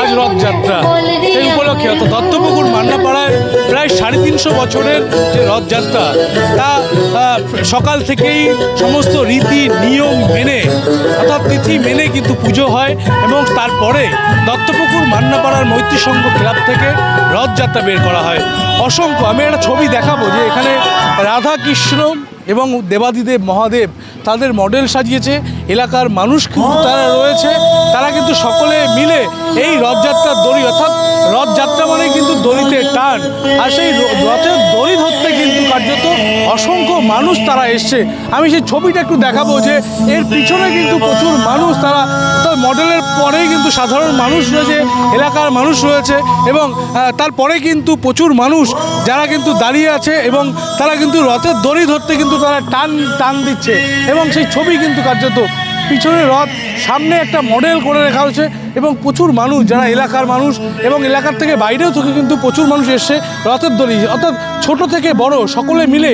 আজ রথযাত্রা। সেই উপলক্ষে অর্থাৎ দত্তপুকুর মান্নাপাড়ায় প্রায় সাড়ে তিনশো বছরের যে রথযাত্রা তা সকাল থেকেই সমস্ত রীতি নিয়ম মেনে অর্থাৎ তিথি মেনে কিন্তু পুজো হয় এবং তারপরে দত্তপুকুর মান্নাপাড়ার মৈত্রী সংঘ ক্লাব থেকে রথযাত্রা বের করা হয়। অসংখ্য আমি একটা ছবি দেখাবো যে এখানে রাধা কৃষ্ণ এবং দেবাদিদেব, মহাদেব তাদের মডেল সাজিয়েছে। এলাকার মানুষ কিন্তু তারা রয়েছে। তারা কিন্তু সকলে মিলে এই রথযাত্রার দড়ি, অর্থাৎ রথযাত্রা মানে কিন্তু দড়িতে টান। আর সেই রথের দড়ি ধরতে কিন্তু কার্যত অসংখ্য মানুষ তারা এসছে। আমি সেই ছবিটা একটু দেখাবো যে এর পিছনে কিন্তু প্রচুর মানুষ তারা, তার মডেলের পরেই কিন্তু সাধারণ মানুষ রয়েছে, এলাকার মানুষ রয়েছে এবং তারপরে কিন্তু প্রচুর মানুষ যারা কিন্তু দাঁড়িয়ে আছে এবং তারা কিন্তু রথের দড়ি ধরতে কিন্তু তারা টান টান দিচ্ছে। এবং সেই ছবি কিন্তু কার্যত পিছনে রথ, সামনে একটা মডেল করে রাখা হয়েছে এবং প্রচুর মানুষ, যারা এলাকার মানুষ এবং এলাকার থেকে বাইরেও থেকে কিন্তু প্রচুর মানুষ এসছে রথের দড়ি। অর্থাৎ ছোট থেকে বড় সকলে মিলে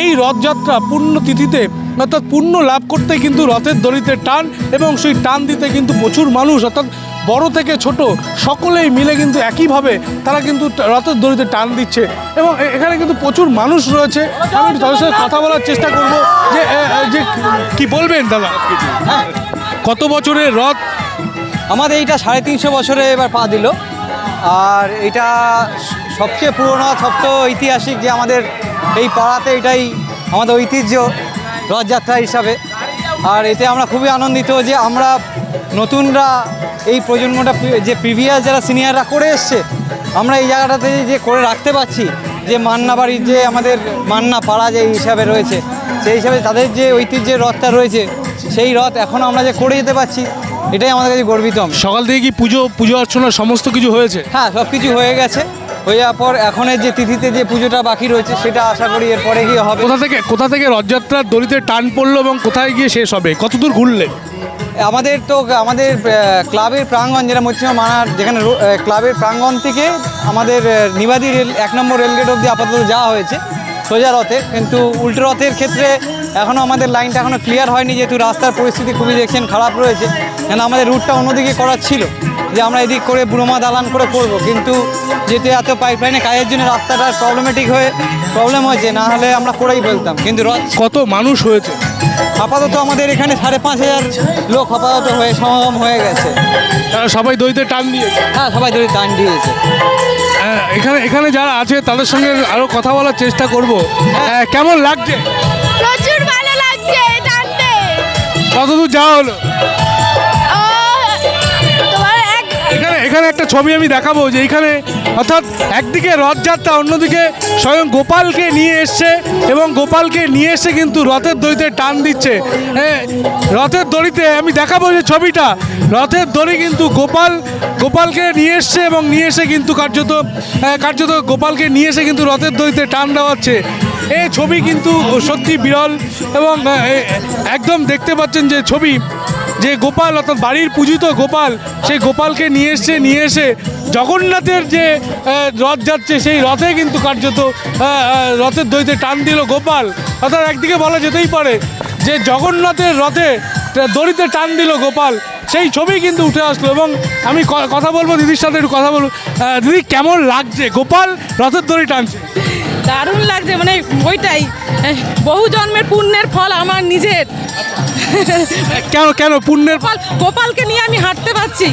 এই রথযাত্রা পূর্ণ তিথিতে, অর্থাৎ পূর্ণ লাভ করতে কিন্তু রথের দড়িতে টান এবং সেই টান দিতে কিন্তু প্রচুর মানুষ, অর্থাৎ বড় থেকে ছোট সকলেই মিলে কিন্তু একইভাবে তারা কিন্তু রথের দড়িতে টান দিচ্ছে এবং এখানে কিন্তু প্রচুর মানুষ রয়েছে। আমি তাদের সাথে কথা বলার চেষ্টা করব যে যে কি বলবেন দাদা? কত বছরের রথ? আমাদের এইটা সাড়ে তিনশো বছরে এবার পা দিল। আর এটা সবচেয়ে পুরোনো, সবচেয়ে ঐতিহাসিক যে আমাদের এই পাড়াতে এটাই আমাদের ঐতিহ্য রথযাত্রা হিসাবে। আর এতে আমরা খুবই আনন্দিত যে আমরা নতুনরা এই প্রজন্মটা যে প্রিভিয়াস যারা সিনিয়ররা করে এসছে আমরা এই জায়গাটাতে যে করে রাখতে পারছি যে মান্না বাড়ির যে আমাদের মান্না পাড়া যে হিসাবে রয়েছে সেই হিসাবে তাদের যে ঐতিহ্যের রথটা রয়েছে সেই রথ এখনও আমরা যে করে যেতে পারছি এটাই আমাদের কাছে গর্বিত। সকাল থেকে কি পুজো পুজো অর্চনা সমস্ত কিছু হয়েছে? হ্যাঁ সব কিছু হয়ে গেছে। হয়ে যাওয়ার পর এখনের যে তিথিতে যে পুজোটা বাকি রয়েছে সেটা আশা করি এরপরে গিয়ে হবে। কোথা থেকে কোথা থেকে রথযাত্রার দড়িতে টান পড়ল এবং কোথায় গিয়ে শেষ হবে? কতদূর ঘুরলে? আমাদের তো, আমাদের ক্লাবের প্রাঙ্গণ যেটা মধ্যমা মানার, যেখানে ক্লাবের প্রাঙ্গণ থেকে আমাদের নিবাদী রেল, এক নম্বর রেলগেট অবধি আপাতত যাওয়া হয়েছে, সোজা রথে। কিন্তু উল্টো রথের ক্ষেত্রে এখনও আমাদের লাইনটা এখনও ক্লিয়ার হয়নি, যেহেতু রাস্তার পরিস্থিতি খুবই দেখছেন, খারাপ রয়েছে। কেন আমাদের রুটটা অন্যদিকে করার ছিল, যে আমরা এদিক করে বুড়োমা দালান করে করব। কিন্তু যেহেতু এত পাইপলাইনে কাজের জন্য রাস্তাটা প্রবলেমেটিক হয়ে প্রবলেম হয়েছে, না হলে আমরা করেই ফেলতাম। কিন্তু কত মানুষ হয়েছে? আপাতত আমাদের এখানে সাড়ে পাঁচ হাজার লোক আপাতত হয়ে সমাগম হয়ে গেছে। তারা সবাই দড়িতে টান দিয়েছে? হ্যাঁ সবাই ধরে টান দিয়েছে। হ্যাঁ, এখানে এখানে যারা আছে তাদের সঙ্গে আরও কথা বলার চেষ্টা করব। হ্যাঁ, কেমন লাগছে? প্রচুর ভালো লাগছে টানতে। কতদূর যাওয়া হলো? এখানে এখানে একটা ছবি আমি দেখাবো যে এখানে অর্থাৎ একদিকে রথযাত্রা অন্যদিকে স্বয়ং গোপালকে নিয়ে এসছে এবং গোপালকে নিয়ে এসে কিন্তু রথের দড়িতে টান দিচ্ছে। হ্যাঁ, রথের দড়িতে আমি দেখাবো যে ছবিটা। রথের দড়ি কিন্তু গোপাল গোপালকে নিয়ে এসছে এবং নিয়ে এসে কিন্তু কার্যত কার্যত গোপালকে নিয়ে এসে কিন্তু রথের দড়িতে টান দেওয়াচ্ছে। এই ছবি কিন্তু সত্যি বিরল এবং একদম দেখতে পাচ্ছেন যে ছবি যে গোপাল অর্থাৎ বাড়ির পূজিত গোপাল সেই গোপালকে নিয়ে এসছে নিয়ে এসে জগন্নাথের যে রথ যাচ্ছে সেই রথে কিন্তু কার্যত রথের দইতে টান দিল গোপাল। অর্থাৎ একদিকে বলা যেতেই পারে যে জগন্নাথের রথে দড়িতে টান দিল গোপাল সেই ছবি কিন্তু উঠে আসলো এবং আমি কথা বলব দিদির সাথে একটু কথা বলব। দিদি কেমন লাগছে? গোপাল রথের দড়ি টানছে। দারুণ লাগছে মানে ওইটাই। বহু জন্মের পুণ্যের ফল আমার নিজের। কেন কেন পুণ্যের ফল গোপালকে নিয়ে আমি হাঁটতে পারছি।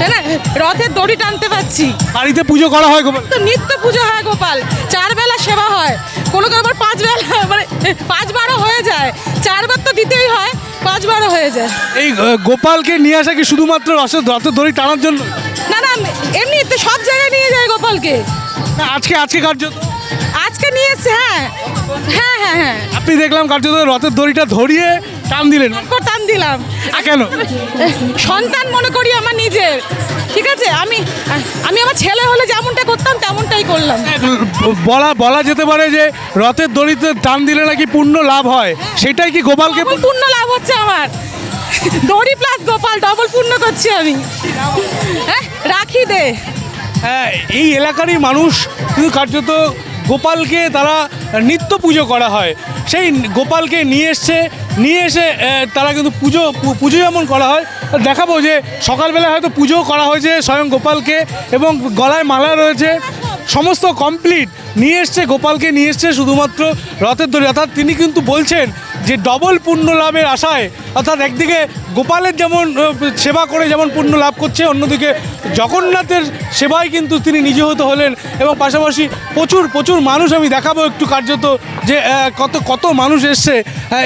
তাই না? রথের দড়ি টানতে পারছি। বাড়িতে পুজো করা হয় গোপাল। তো নিত্য পুজো হয় গোপাল। চার বেলা সেবা হয়। কোনো কোনো আবার পাঁচ বেলা মানে পাঁচবারও হয়ে যায়। চারবার তো দিতেই হয় পাঁচবারও হয়ে যায়। এই গোপালকে নিয়ে আসা কি শুধুমাত্র রথের রথের দড়ি টানার জন্য? না না এমনিতে সব জায়গায় নিয়ে যায় গোপালকে। না, আজকে আজকে কার্যত আজকে নিয়ে এসছে হ্যাঁ। হ্যাঁ হ্যাঁ হ্যাঁ। আপনি দেখলাম কার্যত রথের দড়িটা ধরিয়ে টান দিলেন। টান দিলাম। কেন? সন্তান মনে করি আমার নিজের। ঠিক আছে? আমি আমি আমার ছেলে হলে যেমনটা করতাম তেমনটাই করলাম। বলা বলা যেতে পারে যে রথের দড়িতে টান দিলে নাকি পূর্ণ লাভ হয়। সেটাই কি গোপালকে পূর্ণ লাভ হচ্ছে আমার। দড়ি প্লাস গোপাল ডবল পূর্ণ করছি আমি। হ্যাঁ রাখি দে। হ্যাঁ, এই এলাকারই মানুষ কিন্তু কার্যত গোপালকে তারা নিত্য পুজো করা হয়। সেই গোপালকে নিয়ে এসছে, নিয়ে এসে তারা কিন্তু পুজো পুজো যেমন করা হয়, দেখাবো যে সকালবেলা হয়তো পুজো করা হয়েছে স্বয়ং গোপালকে এবং গলায় মালা রয়েছে। সমস্ত কমপ্লিট নিয়ে এসছে, গোপালকে নিয়ে এসছে শুধুমাত্র রথের দড়ি। অর্থাৎ তিনি কিন্তু বলছেন যে ডবল পুণ্য লাভের আশায়, অর্থাৎ একদিকে গোপালের যেমন সেবা করে যেমন পুণ্য লাভ করছে, অন্যদিকে জগন্নাথের সেবায় কিন্তু তিনি নিজে হলেন এবং পাশাপাশি প্রচুর প্রচুর মানুষ আমি দেখাবো একটু কার্যত যে কত কত মানুষ এসছে।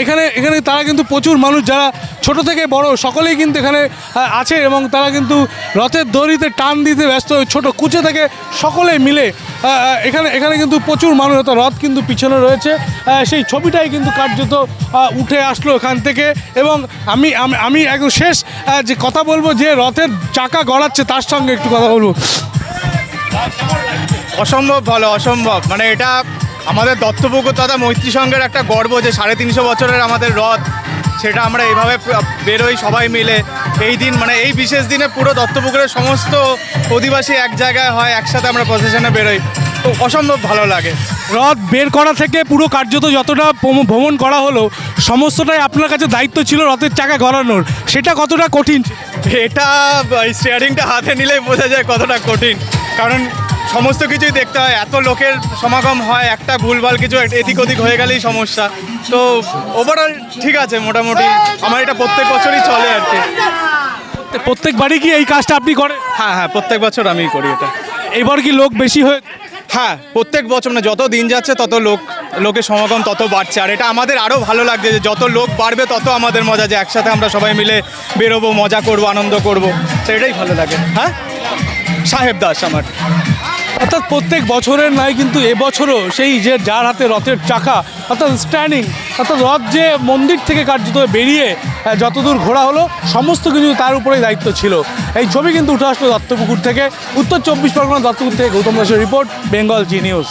এখানে এখানে তারা কিন্তু প্রচুর মানুষ যারা ছোট থেকে বড় সকলেই কিন্তু এখানে আছে এবং তারা কিন্তু রথের দড়িতে টান দিতে ব্যস্ত। ছোট কুচে থেকে সকলে মিলে এখানে এখানে কিন্তু প্রচুর মানুষ, অর্থাৎ রথ কিন্তু পিছনে রয়েছে। সেই ছবিটাই কিন্তু কার্যত উঠে আসলো এখান থেকে এবং আমি, আমি- একদম শেষ যে কথা বলব, যে রথের চাকা গড়াচ্ছে তার সঙ্গে একটু কথা বলব। অসম্ভব ভালো, অসম্ভব। মানে এটা আমাদের দত্তপুকুর তথা মৈত্রী সংঘের একটা গর্ব যে সাড়ে তিনশো বছরের আমাদের রথ সেটা আমরা এইভাবে বেরোই সবাই মিলে। এই দিন মানে এই বিশেষ দিনে পুরো দত্তপুকুরের সমস্ত অধিবাসী এক জায়গায় হয় একসাথে আমরা প্রসেশনে বেরোই। তো অসম্ভব ভালো লাগে। রথ বের করা থেকে পুরো কার্যত যতটা ভ্রমণ করা হলো সমস্তটাই আপনার কাছে দায়িত্ব ছিল রথের চাকা গড়ানোর। সেটা কতটা কঠিন? এটা স্টিয়ারিংটা হাতে নিলেই বোঝা যায় কতটা কঠিন। কারণ সমস্ত কিছুই দেখতে হয়। এত লোকের সমাগম হয় একটা ভুলভাল কিছু এদিক ওদিক হয়ে গেলেই সমস্যা। তো ওভারঅল ঠিক আছে মোটামুটি আমার এটা প্রত্যেক বছরই চলে আর কি। প্রত্যেকবারই কি এই কাজটা আপনি করেন? হ্যাঁ হ্যাঁ প্রত্যেক বছর আমি করি এটা। এবার কি লোক বেশি হয়ে হ্যাঁ প্রত্যেক বছর না যত দিন যাচ্ছে তত লোক লোকের সমাগম তত বাড়ছে। আর এটা আমাদের আরও ভালো লাগছে যে যত লোক বাড়বে তত আমাদের মজা যে একসাথে আমরা সবাই মিলে বেরোবো মজা করব আনন্দ করব। তো এটাই ভালো লাগে। হ্যাঁ? সাহেব দাস আমার। অর্থাৎ প্রত্যেক বছরের নাই কিন্তু এবছরও সেই যে যার হাতে রথের চাকা, অর্থাৎ স্ট্যান্ডিং অর্থাৎ রথ যে মন্দির থেকে কার্যত বেরিয়ে যতদূর ঘোরা হলো, সমস্ত কিছু তার উপরেই দায়িত্ব ছিল। এই ছবি কিন্তু উঠে আসলো দত্তপুকুর থেকে। উত্তর চব্বিশ পরগনা দত্তপুকুর থেকে গৌতম দাসের রিপোর্ট, বেঙ্গল জি নিউজ